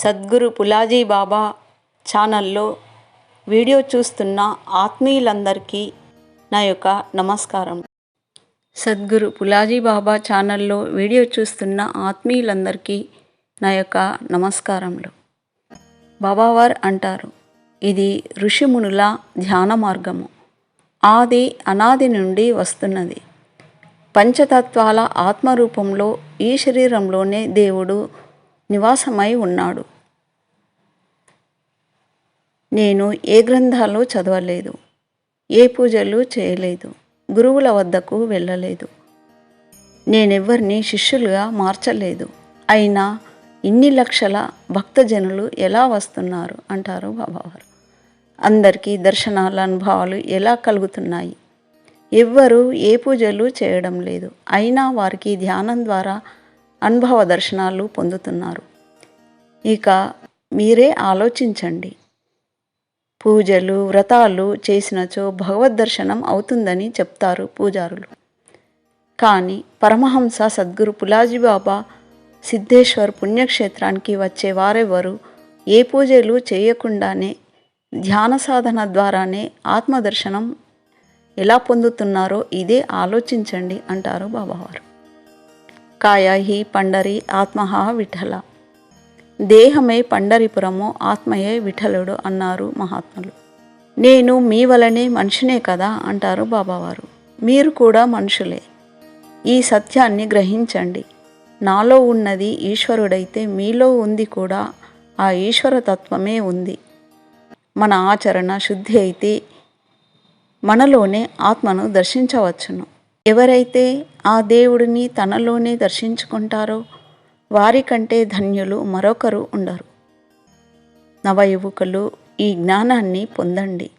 సద్గురు పులాజీ బాబా ఛానల్లో వీడియో చూస్తున్న ఆత్మీయులందరికీ నా యొక్క నమస్కారం. సద్గురు పులాజీ బాబా ఛానల్లో వీడియో చూస్తున్న ఆత్మీయులందరికీ నా యొక్క నమస్కారములు. బాబావార్ అంటారు ఇది ఋషిమునుల ధ్యాన మార్గము. ఆది అనాది నుండి వస్తున్నది. పంచతత్వాల ఆత్మరూపంలో ఈ శరీరంలోనే దేవుడు నివాసమై ఉన్నాడు. నేను ఏ గ్రంథాలు చదవలేదు ఏ పూజలు చేయలేదు గురువుల వద్దకు వెళ్ళలేదు. నేనెవ్వరిని శిష్యులుగా మార్చలేదు. అయినా ఇన్ని లక్షల భక్తజనులు ఎలా వస్తున్నారు? అంటారు బాబావారు. అందరికీ దర్శనాల అనుభవాలు ఎలా కలుగుతున్నాయి? ఎవ్వరూ ఏ పూజలు చేయడం లేదు. అయినా వారికి ధ్యానం ద్వారా అనుభవ దర్శనాలు పొందుతున్నారు. ఇక మీరే ఆలోచించండి. పూజలు వ్రతాలు చేసినచో భగవద్ దర్శనం అవుతుందని చెప్తారు పూజారులు. కానీ పరమహంస సద్గురు పులాజీ బాబా సిద్ధేశ్వర్ పుణ్యక్షేత్రానికి వచ్చే వారెవరు ఏ పూజలు చేయకుండానే ధ్యాన సాధన ద్వారానే ఆత్మదర్శనం ఎలా పొందుతున్నారో ఇదే ఆలోచించండి అంటారు బాబావారు. కాయాహి పండరి ఆత్మహ విఠల. దేహమే పండరిపురము ఆత్మయే విఠలుడు అన్నారు మహాత్ములు. నేను మీ వలనే మనిషినే కదా అంటారు బాబావారు. మీరు కూడా మనుషులే. ఈ సత్యాన్ని గ్రహించండి. నాలో ఉన్నది ఈశ్వరుడైతే మీలో ఉంది కూడా ఆ ఈశ్వరతత్వమే ఉంది. మన ఆచరణ శుద్ధి అయితే మనలోనే ఆత్మను దర్శించవచ్చును. ఎవరైతే ఆ దేవుడిని తనలోనే దర్శించుకుంటారో వారికంటే ధన్యులు మరొకరు ఉండరు. నవయువకులు ఈ జ్ఞానాన్ని పొందండి.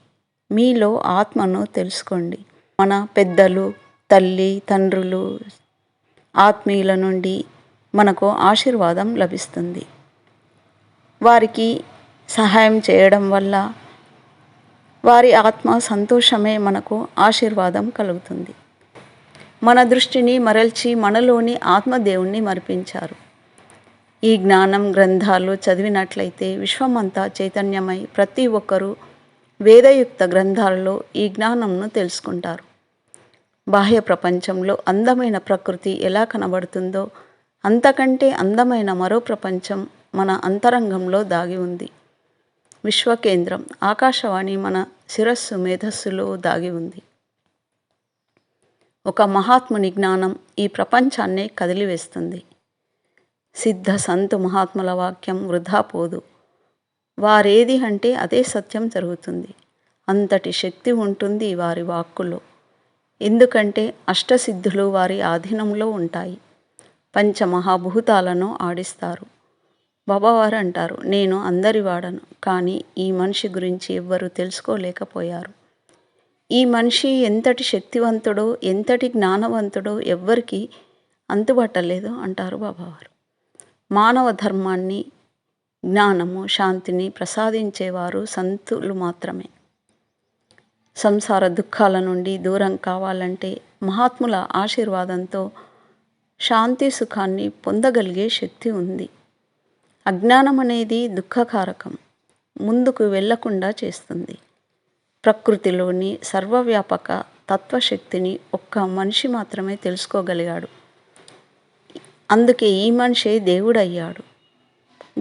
మీలో ఆత్మను తెలుసుకోండి. మన పెద్దలు తల్లి తండ్రులు ఆత్మీయుల నుండి మనకు ఆశీర్వాదం లభిస్తుంది. వారికి సహాయం చేయడం వల్ల వారి ఆత్మ సంతోషమే మనకు ఆశీర్వాదం కలుగుతుంది. మన దృష్టిని మరల్చి మనలోని ఆత్మదేవుణ్ణి మరిపించారు. ఈ జ్ఞానం గ్రంథాలు చదివినట్లయితే విశ్వమంతా చైతన్యమై ప్రతి ఒక్కరూ వేదయుక్త గ్రంథాలలో ఈ జ్ఞానంను తెలుసుకుంటారు. బాహ్య ప్రపంచంలో అందమైన ప్రకృతి ఎలా కనబడుతుందో అంతకంటే అందమైన మరో ప్రపంచం మన అంతరంగంలో దాగి ఉంది. విశ్వకేంద్రం ఆకాశవాణి మన శిరస్సు మేధస్సులో దాగి ఉంది. ఒక మహాత్ముని జ్ఞానం ఈ ప్రపంచాన్నే కదిలివేస్తుంది. సిద్ధ సంతు మహాత్ముల వాక్యం వృధా పోదు. వారేది అంటే అదే సత్యం జరుగుతుంది. అంతటి శక్తి ఉంటుంది వారి వాక్కులో. ఎందుకంటే అష్టసిద్ధులు వారి ఆధీనంలో ఉంటాయి. పంచమహాభూతాలను ఆడిస్తారు. బాబావారు అంటారు నేను అందరి వాడను కానీ ఈ మనిషి గురించి ఎవ్వరూ తెలుసుకోలేకపోయారు. ఈ మనిషి ఎంతటి శక్తివంతుడో ఎంతటి జ్ఞానవంతుడో ఎవ్వరికీ అంతుబట్టలేదు అంటారు బాబావారు. మానవ ధర్మాన్ని జ్ఞానము శాంతిని ప్రసాదించేవారు సంతులు మాత్రమే. సంసార దుఃఖాల నుండి దూరం కావాలంటే మహాత్ముల ఆశీర్వాదంతో శాంతి సుఖాన్ని పొందగలిగే శక్తి ఉంది. అజ్ఞానం అనేది దుఃఖకారకం ముందుకు వెళ్ళకుండా చేస్తుంది. ప్రకృతిలోని సర్వవ్యాపక తత్వశక్తిని ఒక్క మనిషి మాత్రమే తెలుసుకోగలిగాడు. అందుకే ఈ మనిషే దేవుడయ్యాడు.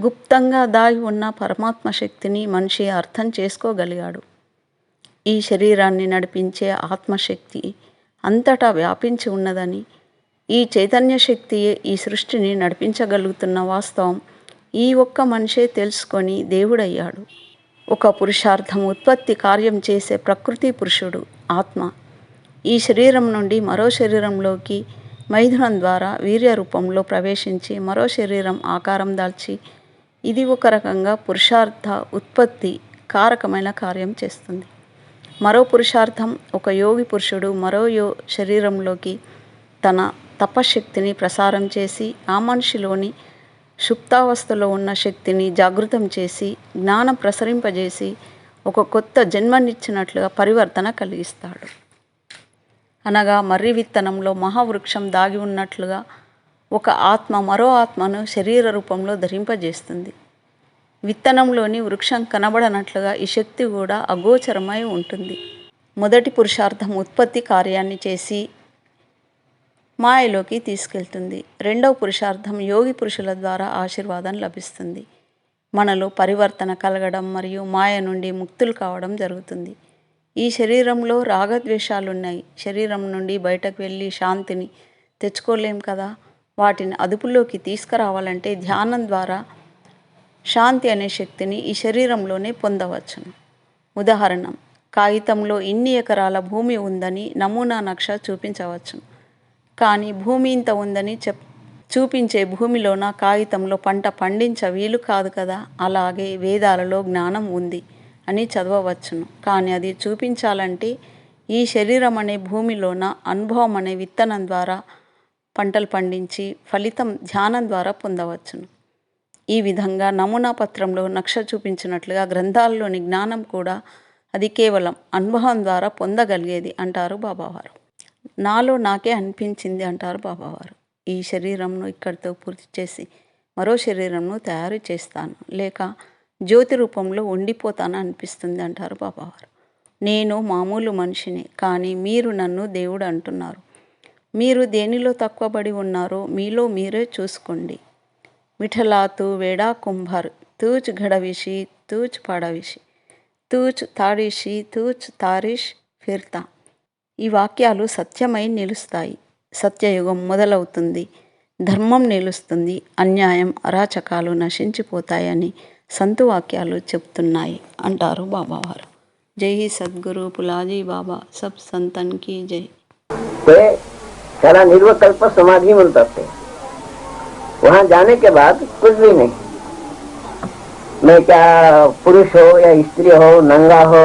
గుప్తంగా దాగి ఉన్న పరమాత్మ శక్తిని మనిషి అర్థం చేసుకోగలిగాడు. ఈ శరీరాన్ని నడిపించే ఆత్మశక్తి అంతటా వ్యాపించి ఉన్నదని ఈ చైతన్య శక్తియే ఈ సృష్టిని నడిపించగలుగుతున్న వాస్తవం ఈ ఒక్క మనిషే తెలుసుకొని దేవుడయ్యాడు. ఒక పురుషార్థం ఉత్పత్తి కార్యం చేసే ప్రకృతి పురుషుడు ఆత్మ. ఈ శరీరం నుండి మరో శరీరంలోకి మైథునం ద్వారా వీర్య రూపంలో ప్రవేశించి మరో శరీరం ఆకారం దాల్చి ఇది ఒక రకంగా పురుషార్థ ఉత్పత్తి కారకమైన కార్యం చేస్తుంది. మరో పురుషార్థం ఒక యోగి పురుషుడు మరో యో శరీరంలోకి తన తపశక్తిని ప్రసారం చేసి ఆ మనిషిలోని సుప్తావస్థలో ఉన్న శక్తిని జాగృతం చేసి జ్ఞానం ప్రసరింపజేసి ఒక కొత్త జన్మనిచ్చినట్లుగా పరివర్తన కలిగిస్తాడు. అనగా మర్రి విత్తనంలో మహావృక్షం దాగి ఉన్నట్లుగా ఒక ఆత్మ మరో ఆత్మను శరీర రూపంలో ధరింపజేస్తుంది. విత్తనంలోని వృక్షం కనబడనట్లుగా ఈ శక్తి కూడా అగోచరమై ఉంటుంది. మొదటి పురుషార్థం ఉత్పత్తి కార్యాన్ని చేసి మాయలోకి తీసుకెళ్తుంది. రెండవ పురుషార్థం యోగి పురుషుల ద్వారా ఆశీర్వాదం లభిస్తుంది. మనలో పరివర్తన కలగడం మరియు మాయ నుండి ముక్తులు కావడం జరుగుతుంది. ఈ శరీరంలో రాగద్వేషాలున్నాయి. శరీరం నుండి బయటకు వెళ్ళి శాంతిని తెచ్చుకోలేం కదా? వాటిని అదుపులోకి తీసుకురావాలంటే ధ్యానం ద్వారా శాంతి అనే శక్తిని ఈ శరీరంలోనే పొందవచ్చును. ఉదాహరణ కాగితంలో ఇన్ని ఎకరాల భూమి ఉందని నమూనా నక్ష చూపించవచ్చును. కానీ భూమి ఇంత ఉందని చెప్ చూపించే భూమిలోన కాగితంలో పంట పండించ వీలు కాదు కదా? అలాగే వేదాలలో జ్ఞానం ఉంది. అని చదవవచ్చును. కానీ అది చూపించాలంటే ఈ శరీరం అనే భూమిలోన అనుభవం అనే విత్తనం ద్వారా పంటలు పండించి ఫలితం ధ్యానం ద్వారా పొందవచ్చును. ఈ విధంగా నమూనా పత్రంలో నక్ష చూపించినట్లుగా గ్రంథాల్లోని జ్ఞానం కూడా అది కేవలం అనుభవం ద్వారా పొందగలిగేది అంటారు బాబావారు. నాలో నాకే అనిపించింది అంటారు బాబావారు. ఈ శరీరంను ఇక్కడితో పూర్తి చేసి మరో శరీరంను తయారు చేస్తాను. లేక జ్యోతి రూపంలో ఉండిపోతాను అనిపిస్తుంది అంటారు బాబావారు. నేను మామూలు మనిషిని కానీ మీరు నన్ను దేవుడు అంటున్నారు. మీరు దేనిలో తక్కువబడి ఉన్నారో మీలో మీరే చూసుకోండి. మిఠలాతు వేడా కుంభర్ తూచ్ గడవిషి తూచ్ పడవిషి తూచ్ తాడిషి తూచ్ తారిష్ ఫిర్తా. ఈ వాక్యాలు సత్యమై నిలుస్తాయి. సత్యయుగం మొదలవుతుంది. ధర్మం నిలుస్తుంది అన్యాయం అరాచకాలు నశించిపోతాయని సంతు వాక్యాలు చెప్తున్నాయి అంటారు బాబావారు జై సద్గురు పులాజీ బాబా సబ్ సంతన్ की జై से सारा निर्वकल्प समाधि में उतरते वहां जाने के बाद कुछ भी नहीं मैं क्या पुरुष हो या स्त्री हो नंगा हो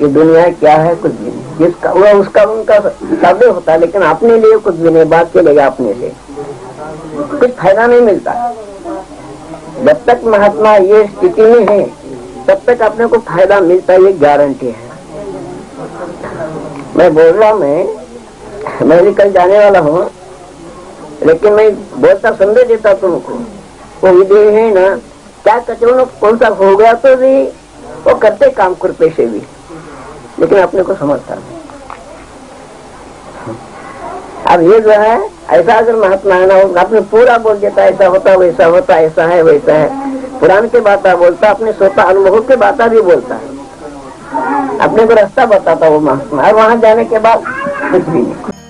ये दुनिया क्या है कुछ भी नहीं जिसका वो उसका उनका शब्द होता है लेकिन अपने लिए कुछ भी नहीं बात चलेगा अपने से कुछ फ़ायदा नहीं मिलता। जब तक महात्मा ये स्थिति में है, तब तक अपने को फ़ायदा मिलता, ये गारंटी है। मैं बोल रहा मैं मैं भी कल जाने वाला हूँ, लेकिन मैं बोलता संदेश देता तुमको। वो विधेय है ना, क्या कचरों में कौन सा हो गया तो भी वो करते काम खुरपे से भी, लेकिन अपने को समझता अब ये जो है ऐसा अगर महात्मा है ना आपने पूरा बोल देता ऐसा होता, वैसा होता, ऐसा है, वैसा है। पुराण के बाता बोलता, अपने स्वता अनुभव के बाता भी बोलता। है अपने को रास्ता बताता वो महात्मा, और वहाँ जाने के बाद कुछ भी नहीं।